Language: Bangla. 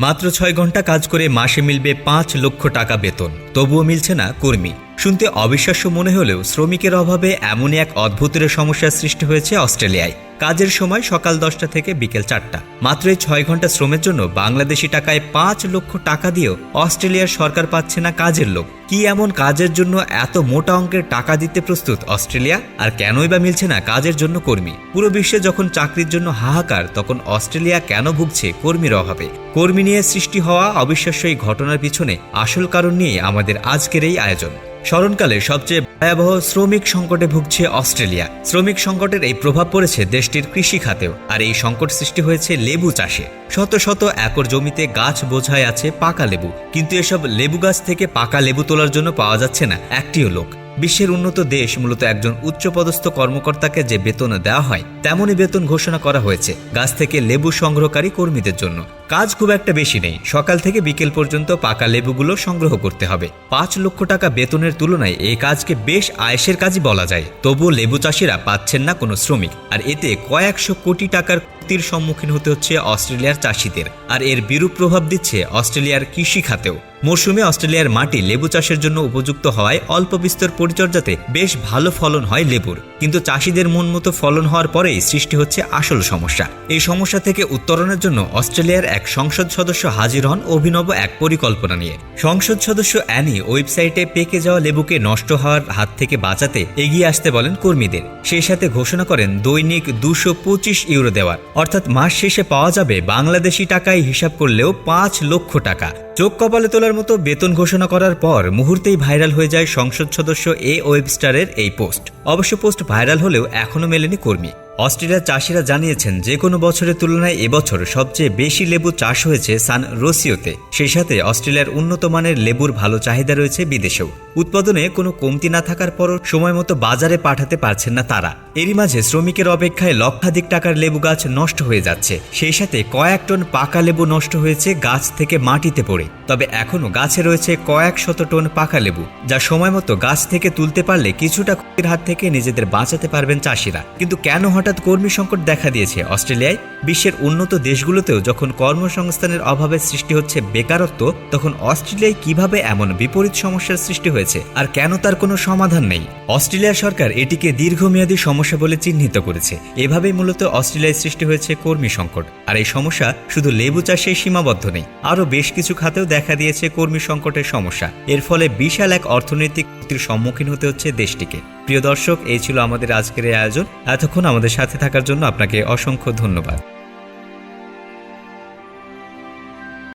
মাত্র ছয় ঘণ্টা কাজ করে মাসে মিলবে পাঁচ লক্ষ টাকা বেতন। তবুও মিলছে না কর্মী। শুনতে অবিশ্বাস্য মনে হলেও শ্রমিকের অভাবে এমনই এক অদ্ভুতের সমস্যার সৃষ্টি হয়েছে অস্ট্রেলিয়ায়। কাজের সময় সকাল দশটা থেকে বিকেল চারটা। মাত্র এই ছয় ঘণ্টা শ্রমের জন্য বাংলাদেশি টাকায় পাঁচ লক্ষ টাকা দিয়েও অস্ট্রেলিয়ার সরকার পাচ্ছে না কাজের লোক। কি এমন কাজের জন্য এত মোটা অঙ্কের টাকা দিতে প্রস্তুত অস্ট্রেলিয়া? আর কেনই বা মিলছে না কাজের জন্য কর্মী? পুরো বিশ্বে যখন চাকরির জন্য হাহাকার, তখন অস্ট্রেলিয়া কেন ভুগছে কর্মীর অভাবে? কর্মী নিয়ে সৃষ্টি হওয়া অবিশ্বাস্য এই ঘটনার পিছনে আসল কারণ নিয়ে আমাদের আজকের এই আয়োজন। স্মরণকালে সবচেয়ে ভয়াবহ শ্রমিক সংকটে ভুগছে অস্ট্রেলিয়া। শ্রমিক সংকটের এই প্রভাব পড়েছে দেশটির কৃষি খাতেও, আর এই সংকট সৃষ্টি হয়েছে লেবু চাষে। শত শত একর জমিতে গাছ বোঝায় আছে পাকা লেবু, কিন্তু এসব লেবু গাছ থেকে পাকা লেবু তোলার জন্য পাওয়া যাচ্ছে না, একটিও লোক। বিশ্বের উন্নত দেশ মূলত একজন উচ্চপদস্থ কর্মকর্তাকে যে বেতন দেওয়া হয়, তেমনই বেতন ঘোষণা করা হয়েছে গাছ থেকে লেবু সংগ্রহকারী কর্মীদের জন্য। কাজ খুব একটা বেশি নেই, সকাল থেকে বিকেল পর্যন্ত পাকা লেবুগুলো সংগ্রহ করতে হবে। পাঁচ লক্ষ টাকা বেতনের তুলনায় এই কাজকে বেশ আয়েসের কাজই বলা যায়। তবুও লেবু চাষিরা পাচ্ছেন না কোনো শ্রমিক, আর এতে কয়েকশো কোটি টাকার ক্ষতির সম্মুখীন হতে হচ্ছে অস্ট্রেলিয়ার চাষিদের, আর এর বিরূপ প্রভাব দিচ্ছে অস্ট্রেলিয়ার কৃষি খাতেও। মৌসুমে অস্ট্রেলিয়ার মাটি লেবু চাষের জন্য উপযুক্ত হওয়ায় অল্প বিস্তর পরিচর্যাতে বেশ ভালো ফলন হয় লেবুর। কিন্তু চাষিদের মন মতো ফলন হওয়ার পরেই সৃষ্টি হচ্ছে আসল সমস্যা। এই সমস্যা থেকে উত্তরণের জন্য অস্ট্রেলিয়ার এক সংসদ সদস্য হাজির হন অভিনব এক পরিকল্পনা নিয়ে। সংসদ সদস্য অ্যানি ওয়েবসাইটে পেকে যাওয়া লেবুকে নষ্ট হওয়ার হাত থেকে বাঁচাতে এগিয়ে আসতে বলেন কর্মীদের। সেই সাথে ঘোষণা করেন দৈনিক দুশো পঁচিশ ইউরো দেওয়ার। অর্থাৎ মাস শেষে পাওয়া যাবে বাংলাদেশি টাকায় হিসাব করলেও পাঁচ লক্ষ টাকা। চোখ কপালে তোলার মতো বেতন ঘোষণা করার পর মুহূর্তেই ভাইরাল হয়ে যায় সংসদ সদস্য এ ওয়েবস্টারের এই পোস্ট। অবশ্য পোস্ট ভাইরাল হলেও এখনও মেলেনি কর্মী। অস্ট্রেলিয়ার চাষিরা জানিয়েছেন, যে কোনো বছরের তুলনায় এবছর সবচেয়ে বেশি লেবু চাষ হয়েছে সান রোসিওতে। সেই সাথে অস্ট্রেলিয়ার উন্নত মানের লেবুর ভালো চাহিদা রয়েছে বিদেশেও। উৎপাদনে কোনো কমতি না থাকার পরও সময় মতো বাজারে পাঠাতে পারছেন না তারা। এরই মাঝে শ্রমিকের অপেক্ষায় লক্ষাধিক টাকার লেবু গাছ নষ্ট হয়ে যাচ্ছে। সেই সাথে কয়েক টন পাকা লেবু নষ্ট হয়েছে গাছ থেকে মাটিতে পড়ে। তবে এখনও গাছে রয়েছে কয়েক শত টন পাকা লেবু, যা সময় মতো গাছ থেকে তুলতে পারলে কিছুটা ক্ষতির হাত থেকে নিজেদের বাঁচাতে পারবেন চাষিরা। কিন্তু কেন হঠাৎ কর্মী সংকট দেখা দিয়েছে। অস্ট্রেলিয়ায় বিশ্বের উন্নত দেশগুলোতেও যখন কর্মসংস্থানের অভাবের সৃষ্টি হচ্ছে বেকারত্ব, তখন অস্ট্রেলিয়ায় কীভাবে এমন বিপরীত সমস্যার সৃষ্টি হয়েছে আর কেন তার কোনো সমাধান নেই? অস্ট্রেলিয়া সরকার এটিকে দীর্ঘমেয়াদী সমস্যা বলে চিহ্নিত করেছে। এভাবেই মূলত অস্ট্রেলিয়ায় সৃষ্টি হয়েছে কর্মী সংকট। আর এই সমস্যা শুধু লেবু চাষে সীমাবদ্ধ নেই, আরও বেশ কিছু খাতেও দেখা দিয়েছে কর্মী সংকটের সমস্যা। এর ফলে বিশাল এক অর্থনৈতিক ক্ষতির সম্মুখীন হতে হচ্ছে দেশটিকে। প্রিয় দর্শক, এই ছিল আমাদের আজকের এই আয়োজন। এতক্ষণ আমাদের সাথে থাকার জন্য আপনাকে অসংখ্য ধন্যবাদ।